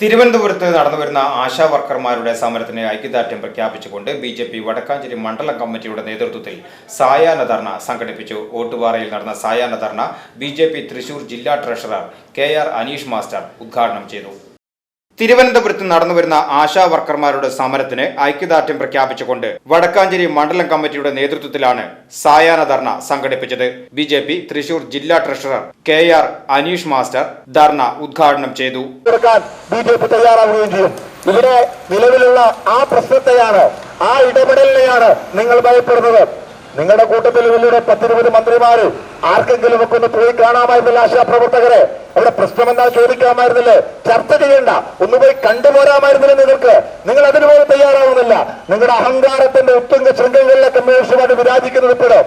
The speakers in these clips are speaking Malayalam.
തിരുവനന്തപുരത്ത് നടന്നു വരുന്ന ആശാ വർക്കർമാരുടെ സമരത്തിന് ഐക്യദാർഢ്യം പ്രഖ്യാപിച്ചുകൊണ്ട് ബി ജെ പി വടക്കാഞ്ചേരി മണ്ഡലം കമ്മിറ്റിയുടെ നേതൃത്വത്തിൽ സായാഹ്ന ധർണ സംഘടിപ്പിച്ചു. ഓട്ടുപാറയിൽ നടന്ന സായാഹ്ന ധർണ ബി തൃശൂർ ജില്ലാ treasurer K R Aneesh master ഉദ്ഘാടനം ചെയ്തു. തിരുവനന്തപുരത്ത് നടന്നുവരുന്ന ആശാ വർക്കർമാരുടെ സമരത്തിന് ഐക്യദാർഢ്യം പ്രഖ്യാപിച്ചുകൊണ്ട് വടക്കാഞ്ചേരി മണ്ഡലം കമ്മിറ്റിയുടെ നേതൃത്വത്തിലാണ് സായാഹ്ന ധർണ സംഘടിപ്പിച്ചത്. ബി ജെ പി തൃശൂർ ജില്ലാ treasurer K R Aneesh master dharna ഉദ്ഘാടനം ചെയ്തു. ഇവിടെ നിലവിലുള്ള ആ പ്രശ്നത്തെയാണ് ആ ഇടപെടലിനെയാണ് നിങ്ങൾ ഭയപ്പെടുന്നത്. നിങ്ങളുടെ കൂട്ടത്തിൽ വലിയ പത്തിരുപത് മന്ത്രിമാര് ആർക്കെങ്കിലും ഒക്കെ ഒന്ന് പോയി കാണാമായിരുന്നില്ല ആശാപ്രവർത്തകരെ അവിടെ പ്രശ്നം എന്താ ചോദിക്കാമായിരുന്നില്ലേ. ചർച്ച ചെയ്യണ്ട. ഒന്ന് പോയി കണ്ടുപോരാമായിരുന്നില്ല നിങ്ങൾക്ക്. നിങ്ങൾ അതിന് പോലും തയ്യാറാവുന്നില്ല. നിങ്ങളുടെ അഹങ്കാരത്തിന്റെ ഉത്തുംഗ ശൃംഖലകളിലെ കമ്മ്യൂണിസ്റ്റുമായിട്ട് വിരാജിക്കുന്നത് ഇപ്പോഴും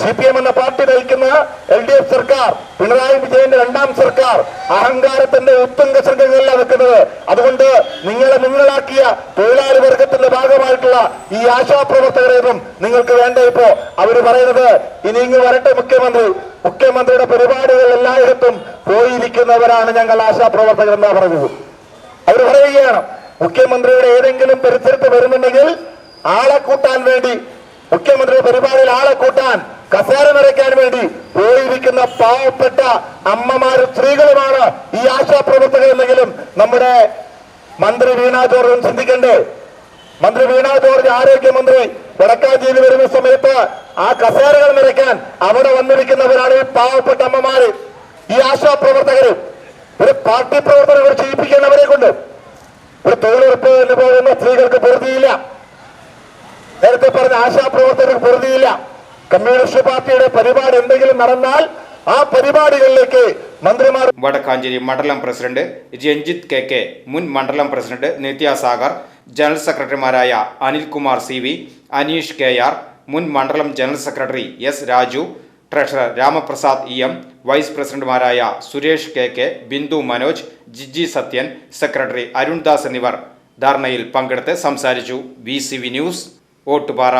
സി പി എം എന്ന പാർട്ടി നയിക്കുന്ന എൽ ഡി എഫ് സർക്കാർ പിണറായി വിജയന്റെ രണ്ടാം സർക്കാർ അഹങ്കാരത്തിന്റെ ഉത്തുംഗ ശൃംഖലകളിലാണ് വെക്കുന്നത് അതുകൊണ്ട് നിങ്ങളെ നിങ്ങളാക്കിയ തൊഴിലാളി വർഗത്തിന്റെ ഭാഗമായിട്ടുള്ള ഈ ആശാപ്രവർത്തകരെയും നിങ്ങൾക്ക് വേണ്ട ഇപ്പോ. അവർ പറയുന്നത് ഇനി ഇങ്ങ് വരട്ടെ മുഖ്യമന്ത്രി. മുഖ്യമന്ത്രിയുടെ പരിപാടികൾ എല്ലായിടത്തും പോയിരിക്കുന്നവരാണ് ഞങ്ങൾ ആശാപ്രവർത്തകർ എന്നാ പറഞ്ഞത്. അവർ പറയുകയാണ് മുഖ്യമന്ത്രിയുടെ ഏതെങ്കിലും പരിസരത്ത് വരുന്നുണ്ടെങ്കിൽ ആളെ കൂട്ടാൻ വേണ്ടി മുഖ്യമന്ത്രിയുടെ പരിപാടിയിൽ ആളെ കൂട്ടാൻ കസേര നിറയ്ക്കാൻ വേണ്ടി പോയിരിക്കുന്ന പാവപ്പെട്ട അമ്മമാരും സ്ത്രീകളുമാണ് ഈ ആശാപ്രവർത്തകർ എന്നെങ്കിലും നമ്മുടെ മന്ത്രി വീണാ ജോർജും ചിന്തിക്കണ്ടേ? മന്ത്രി വീണ ജോർജ് ആരോഗ്യമന്ത്രി വടക്കാഞ്ചേരി വരുന്ന സമയത്ത് ആ കസേരകൾ നിറയ്ക്കാൻ അവിടെ വന്നിരിക്കുന്നവരാണ് ഈ പാവപ്പെട്ട അമ്മമാര് ഈ ആശാപ്രവർത്തകര് ഒരു പാർട്ടി പ്രവർത്തകർ ചെയ്യിപ്പിക്കേണ്ടവരെ കൊണ്ട്. ഒരു തൊഴിലുറപ്പ് എന്ന് പോകുന്ന സ്ത്രീകൾക്ക് പൊറുതിയില്ല. നേരത്തെ പറഞ്ഞ ആശാപ്രവർത്തകർക്ക് പൊറുതിയില്ല. കമ്മ്യൂണിസ്റ്റ് പാർട്ടിയുടെ പരിപാടി എന്തെങ്കിലും നടന്നാൽ ആ പരിപാടികളിലേക്ക് മന്ത്രിമാർ വടക്കാഞ്ചേരി മണ്ഡലം പ്രസിഡന്റ് രഞ്ജിത്ത് കെ കെ മുൻ മണ്ഡലം പ്രസിഡന്റ് നിത്യ സാഗർ ജനറൽ സെക്രട്ടറിമാരായ Anilkumar C V Aneesh K R മുൻ മണ്ഡലം general secretary S Raju treasurer Ramaprasad E M vice പ്രസിഡന്റുമാരായ Suresh K K Bindu Manoj Jiji Sathyan secretary Arundas എന്നിവർ ധർണയിൽ പങ്കെടുത്ത് സംസാരിച്ചു. V news Ottupara.